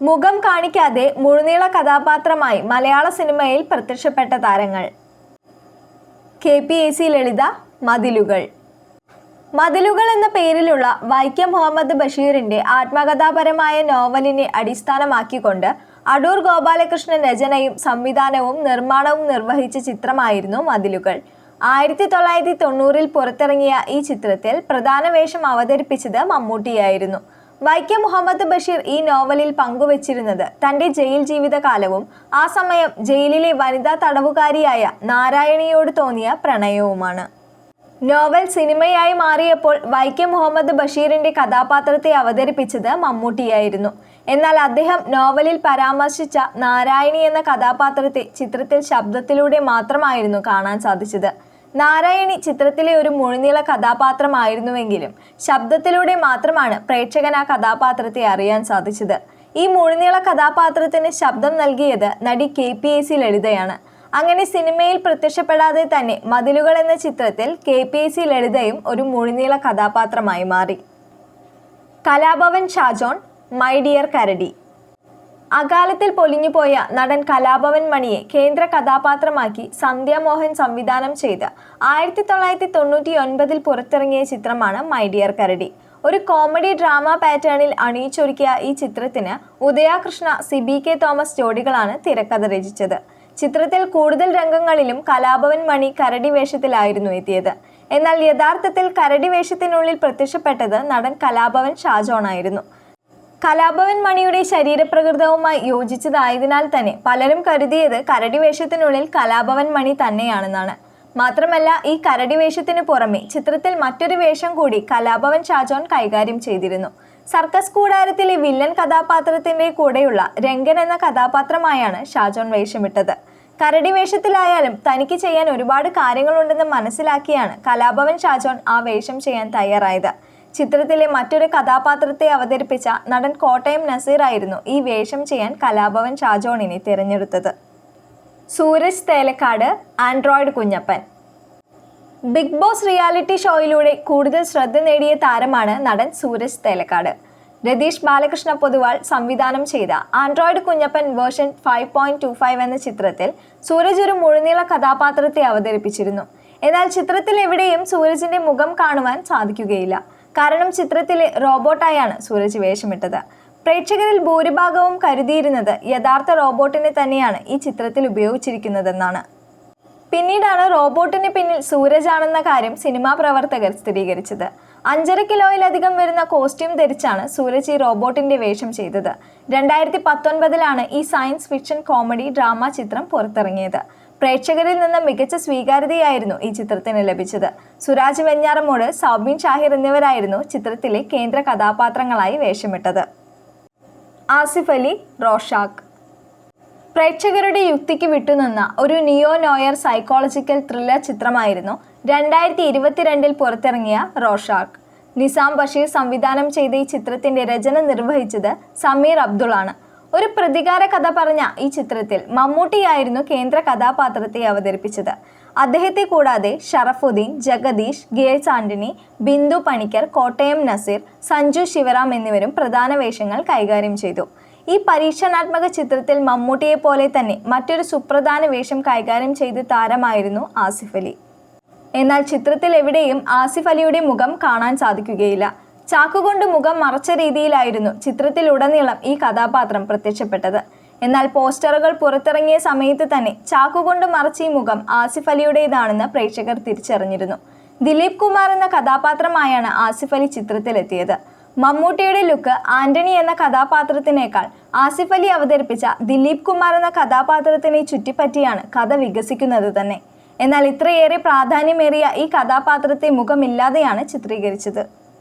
മുഖം കാണിക്കാതെ മുഴുനീള കഥാപാത്രമായി മലയാള സിനിമയിൽ പ്രത്യക്ഷപ്പെട്ട താരങ്ങൾ. K P A C Lalitha മതിലുകൾ. മതിലുകൾ എന്ന പേരിലുള്ള വൈക്കം മുഹമ്മദ് ബഷീറിന്റെ ആത്മകഥാപരമായ നോവലിനെ അടിസ്ഥാനമാക്കിക്കൊണ്ട് അടൂർ ഗോപാലകൃഷ്ണൻ രചനയും സംവിധാനവും നിർമ്മാണവും നിർവഹിച്ച ചിത്രമായിരുന്നു മതിലുകൾ. ആയിരത്തി തൊള്ളായിരത്തി തൊണ്ണൂറിൽ പുറത്തിറങ്ങിയ ഈ ചിത്രത്തിൽ പ്രധാന വേഷം അവതരിപ്പിച്ചത് മമ്മൂട്ടിയായിരുന്നു. വൈക്കം മുഹമ്മദ് ബഷീർ ഈ നോവലിൽ പങ്കുവച്ചിരുന്നത് തന്റെ ജയിൽ ജീവിതകാലവും ആ സമയം ജയിലിലെ വനിതാ തടവുകാരിയായ നാരായണിയോട് തോന്നിയ പ്രണയവുമാണ്. നോവൽ സിനിമയായി മാറിയപ്പോൾ വൈക്കം മുഹമ്മദ് ബഷീറിന്റെ കഥാപാത്രത്തെ അവതരിപ്പിച്ചത് മമ്മൂട്ടിയായിരുന്നു. എന്നാൽ അദ്ദേഹം നോവലിൽ പരാമർശിച്ച നാരായണി എന്ന കഥാപാത്രത്തെ ചിത്രത്തിൽ ശബ്ദത്തിലൂടെ മാത്രമായിരുന്നു കാണാൻ സാധിച്ചത്. നാരായണി ചിത്രത്തിലെ ഒരു മുഴുനീള കഥാപാത്രമായിരുന്നുവെങ്കിലും ശബ്ദത്തിലൂടെ മാത്രമാണ് പ്രേക്ഷകൻ ആ കഥാപാത്രത്തെ അറിയാൻ സാധിച്ചത്. ഈ മുഴുനീള കഥാപാത്രത്തിന് ശബ്ദം നൽകിയത് നടി കെ പി എ സി ലളിതയാണ്. അങ്ങനെ സിനിമയിൽ പ്രത്യക്ഷപ്പെടാതെ തന്നെ മതിലുകൾ എന്ന ചിത്രത്തിൽ കെ പി എ സി ലളിതയും ഒരു മുഴുനീള കഥാപാത്രമായി മാറി. കലാഭവൻ ഷാജോൺ മൈ ഡിയർ കരടി. അകാലത്തിൽ പൊലിഞ്ഞുപോയ നടൻ കലാഭവൻ മണിയെ കേന്ദ്ര കഥാപാത്രമാക്കി സന്ധ്യാമോഹൻ സംവിധാനം ചെയ്ത് ആയിരത്തി തൊള്ളായിരത്തി തൊണ്ണൂറ്റി ഒൻപതിൽ പുറത്തിറങ്ങിയ ചിത്രമാണ് മൈ ഡിയർ കരടി. ഒരു കോമഡി ഡ്രാമ പാറ്റേണിൽ അണിയിച്ചൊരുക്കിയ ഈ ചിത്രത്തിന് Udayakrishna C B K Thomas ജോഡികളാണ് തിരക്കഥ രചിച്ചത്. ചിത്രത്തിൽ കൂടുതൽ രംഗങ്ങളിലും കലാഭവൻ മണി കരടി വേഷത്തിലായിരുന്നു എത്തിയത്. എന്നാൽ യഥാർത്ഥത്തിൽ കരടി വേഷത്തിനുള്ളിൽ പ്രത്യക്ഷപ്പെട്ടത് നടൻ കലാഭവൻ ഷാജോണായിരുന്നു. കലാഭവൻ മണിയുടെ ശരീരപ്രകൃതവുമായി യോജിച്ചതായതിനാൽ തന്നെ പലരും കരുതിയത് കരടി വേഷത്തിനുള്ളിൽ കലാഭവൻ മണി തന്നെയാണെന്നാണ്. മാത്രമല്ല ഈ കരടി വേഷത്തിന് പുറമെ ചിത്രത്തിൽ മറ്റൊരു വേഷം കൂടി കലാഭവൻ ഷാജോൺ കൈകാര്യം ചെയ്തിരുന്നു. സർക്കസ് കൂടാരത്തിലെ വില്ലൻ കഥാപാത്രത്തിന്റെ കൂടെയുള്ള രംഗൻ എന്ന കഥാപാത്രമായാണ് ഷാജോൺ വേഷമിട്ടത്. കരടി വേഷത്തിലായാലും തനിക്ക് ചെയ്യാൻ ഒരുപാട് കാര്യങ്ങളുണ്ടെന്ന് മനസ്സിലാക്കിയാണ് കലാഭവൻ ഷാജോൺ ആ വേഷം ചെയ്യാൻ തയ്യാറായത്. ചിത്രത്തിലെ മറ്റൊരു കഥാപാത്രത്തെ അവതരിപ്പിച്ച നടൻ കോട്ടയം നസീർ ആയിരുന്നു ഈ വേഷം ചെയ്യാൻ കലാഭവൻ ഷാജോണിനെ തിരഞ്ഞെടുത്തത്. Suraj Thelakkad Android Kunjappan. Bigg Boss reality ഷോയിലൂടെ കൂടുതൽ ശ്രദ്ധ നേടിയ താരമാണ് നടൻ സൂരജ് തേലക്കാട്. രതീഷ് ബാലകൃഷ്ണ പൊതുവാൾ സംവിധാനം ചെയ്ത Android Kunjappan version five point two five എന്ന ചിത്രത്തിൽ സൂരജ് ഒരു മുഴുനീള കഥാപാത്രത്തെ അവതരിപ്പിച്ചിരുന്നു. എന്നാൽ ചിത്രത്തിൽ എവിടെയും സൂരജിന്റെ മുഖം കാണുവാൻ സാധിക്കുകയില്ല. കാരണം ചിത്രത്തിലെ റോബോട്ടായാണ് സൂരജ് വേഷമിട്ടത്. പ്രേക്ഷകരിൽ ഭൂരിഭാഗവും കരുതിയിരുന്നത് യഥാർത്ഥ റോബോട്ടിനെ തന്നെയാണ് ഈ ചിത്രത്തിൽ ഉപയോഗിച്ചിരിക്കുന്നതെന്നാണ്. പിന്നീടാണ് റോബോട്ടിന് പിന്നിൽ സൂരജ് ആണെന്ന കാര്യം സിനിമാ പ്രവർത്തകർ സ്ഥിരീകരിച്ചത്. അഞ്ചര കിലോയിലധികം വരുന്ന കോസ്റ്റ്യൂം ധരിച്ചാണ് സൂരജ് ഈ റോബോട്ടിന്റെ വേഷം ചെയ്തത്. രണ്ടായിരത്തി പത്തൊൻപതിലാണ് ഈ സയൻസ് ഫിക്ഷൻ കോമഡി ഡ്രാമ ചിത്രം പുറത്തിറങ്ങിയത്. പ്രേക്ഷകരിൽ നിന്ന് മികച്ച സ്വീകാര്യതയായിരുന്നു ഈ ചിത്രത്തിന് ലഭിച്ചത്. സുരാജ് വെഞ്ഞാറമൂട് സൗബിൻ ഷാഹിർ എന്നിവരായിരുന്നു ചിത്രത്തിലെ കേന്ദ്ര കഥാപാത്രങ്ങളായി വേഷമിട്ടത്. ആസിഫ് അലി റോഷാക്ക് പ്രേക്ഷകരുടെ യുക്തിക്ക് വിട്ടുനിന്ന ഒരു നിയോ നോയർ സൈക്കോളജിക്കൽ ത്രില്ലർ ചിത്രമായിരുന്നു രണ്ടായിരത്തി ഇരുപത്തിരണ്ടിൽ പുറത്തിറങ്ങിയ റോഷാക്ക് നിസാം ബഷീർ സംവിധാനം ചെയ്ത ഈ ചിത്രത്തിന്റെ രചന നിർവഹിച്ചത് സമീർ അബ്ദുളാണ് ഒരു പ്രതികാര കഥ പറഞ്ഞ ഈ ചിത്രത്തിൽ മമ്മൂട്ടിയായിരുന്നു കേന്ദ്ര കഥാപാത്രത്തെ അവതരിപ്പിച്ചത്. അദ്ദേഹത്തെ കൂടാതെ ഷറഫുദ്ദീൻ ജഗദീഷ് ഗേൾസ് ആന്റണി ബിന്ദു പണിക്കർ കോട്ടയം നസീർ സഞ്ജു ശിവറാം എന്നിവരും പ്രധാന വേഷങ്ങൾ കൈകാര്യം ചെയ്തു. ഈ പരീക്ഷണാത്മക ചിത്രത്തിൽ മമ്മൂട്ടിയെ പോലെ തന്നെ മറ്റൊരു സുപ്രധാന വേഷം കൈകാര്യം ചെയ്ത താരമായിരുന്നു ആസിഫ് അലി. എന്നാൽ ചിത്രത്തിൽ എവിടെയും ആസിഫ് അലിയുടെ മുഖം കാണാൻ സാധിക്കുകയില്ല. ചാക്കുകൊണ്ട് മുഖം മറച്ച രീതിയിലായിരുന്നു ചിത്രത്തിലുടനീളം ഈ കഥാപാത്രം പ്രത്യക്ഷപ്പെട്ടത്. എന്നാൽ പോസ്റ്ററുകൾ പുറത്തിറങ്ങിയ സമയത്ത് തന്നെ ചാക്കുകൊണ്ട് മറച്ച ഈ മുഖം ആസിഫ് അലിയുടേതാണെന്ന് പ്രേക്ഷകർ തിരിച്ചറിഞ്ഞിരുന്നു. ദിലീപ് കുമാർ എന്ന കഥാപാത്രമായാണ് ആസിഫ് അലി ചിത്രത്തിലെത്തിയത്. മമ്മൂട്ടിയുടെ ലുക്ക് ആന്റണി എന്ന കഥാപാത്രത്തിനേക്കാൾ ആസിഫ് അലി അവതരിപ്പിച്ച ദിലീപ് കുമാർ എന്ന കഥാപാത്രത്തിനെ ചുറ്റിപ്പറ്റിയാണ് കഥ വികസിക്കുന്നത് തന്നെ. എന്നാൽ ഇത്രയേറെ പ്രാധാന്യമേറിയ ഈ കഥാപാത്രത്തെ മുഖമില്ലാതെയാണ് ചിത്രീകരിച്ചത്.